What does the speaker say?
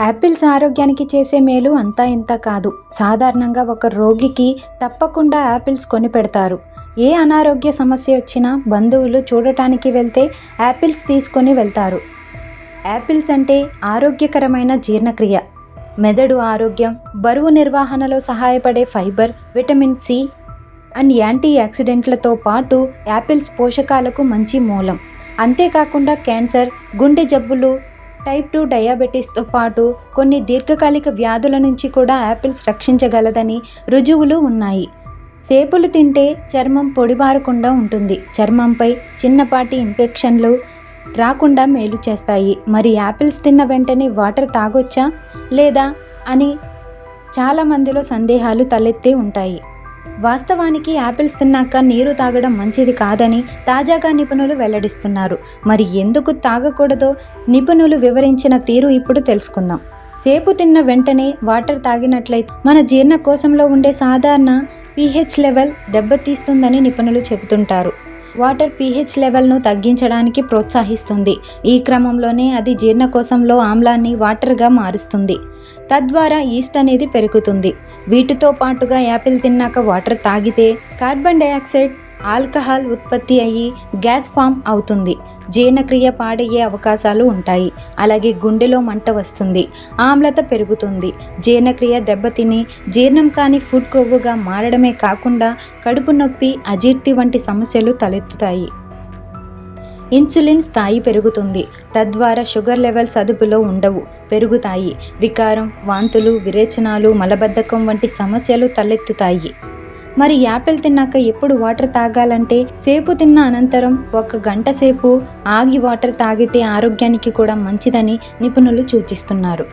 Apples ఆరోగ్యానికి చేసే మేలు అంతా ఇంత కాదు. సాధారణంగా ఒక రోగికి తప్పకుండా యాపిల్స్ కొని పెడతారు. ఏ అనారోగ్య సమస్య వచ్చినా బంధువులు చూడటానికి వెళ్తే యాపిల్స్ తీసుకొని వెళ్తారు. యాపిల్స్ అంటే ఆరోగ్యకరమైన జీర్ణక్రియ. మెదడు ఆరోగ్యం బరువు నిర్వహణలో సహాయపడే fibre vitamin C and anti యాక్సిడెంట్లతో పాటు యాపిల్స్ పోషకాలకు మంచి మూలం. అంతేకాకుండా క్యాన్సర్ గుండె జబ్బులు టైప్ టూ డయాబెటీస్తో పాటు కొన్ని దీర్ఘకాలిక వ్యాధుల నుంచి కూడా యాపిల్స్ రక్షించగలదని రుజువులు ఉన్నాయి. సేపులు తింటే చర్మం పొడిబారకుండా ఉంటుంది. చర్మంపై చిన్నపాటి ఇన్ఫెక్షన్లు రాకుండా మేలు చేస్తాయి. మరి యాపిల్స్ తిన్న వెంటనే వాటర్ తాగొచ్చా? లేదా? అని చాలా మందిలో సందేహాలు తలెత్తి ఉంటాయి. వాస్తవానికి యాపిల్స్ తిన్నాక నీరు తాగడం మంచిది కాదని తాజాగా నిపుణులు వెల్లడిస్తున్నారు. మరి ఎందుకు తాగకూడదో నిపుణులు వివరించిన తీరు ఇప్పుడు తెలుసుకుందాం. సేపు తిన్న వెంటనే వాటర్ తాగినట్లయితే మన జీర్ణకోశంలో ఉండే సాధారణ పీహెచ్ లెవెల్ దెబ్బతీస్తుందని నిపుణులు చెబుతుంటారు. వాటర్ పీహెచ్ లెవెల్ను తగ్గించడానికి ప్రోత్సహిస్తుంది. ఈ క్రమంలోనే అది జీర్ణకోశంలో ఆమ్లాన్ని వాటర్గా మారుస్తుంది. తద్వారా ఈస్ట్ అనేది పెరుగుతుంది. వీటితో పాటుగా యాపిల్ తిన్నాక వాటర్ తాగితే కార్బన్ డయాక్సైడ్ ఆల్కహాల్ ఉత్పత్తి అయ్యి గ్యాస్ ఫామ్ అవుతుంది. జీర్ణక్రియ పాడయ్యే అవకాశాలు ఉంటాయి. అలాగే గుండెలో మంట వస్తుంది. ఆమ్లత పెరుగుతుంది. జీర్ణక్రియ దెబ్బతిని జీర్ణం కాని ఫుడ్ కొవ్వుగా మారడమే కాకుండా కడుపు నొప్పి అజీర్తి వంటి సమస్యలు తలెత్తుతాయి. ఇన్సులిన్ స్థాయి పెరుగుతుంది. తద్వారా షుగర్ లెవెల్స్ అదుపులో ఉండవు పెరుగుతాయి. వికారం వాంతులు విరేచనాలు మలబద్ధకం వంటి సమస్యలు తలెత్తుతాయి. మరి యాపిల్ తిన్నాక ఎప్పుడు వాటర్ తాగాలంటే సేపు తిన్న అనంతరం ఒక గంట సేపు ఆగి వాటర్ తాగితే ఆరోగ్యానికి కూడా మంచిదని నిపుణులు సూచిస్తున్నారు.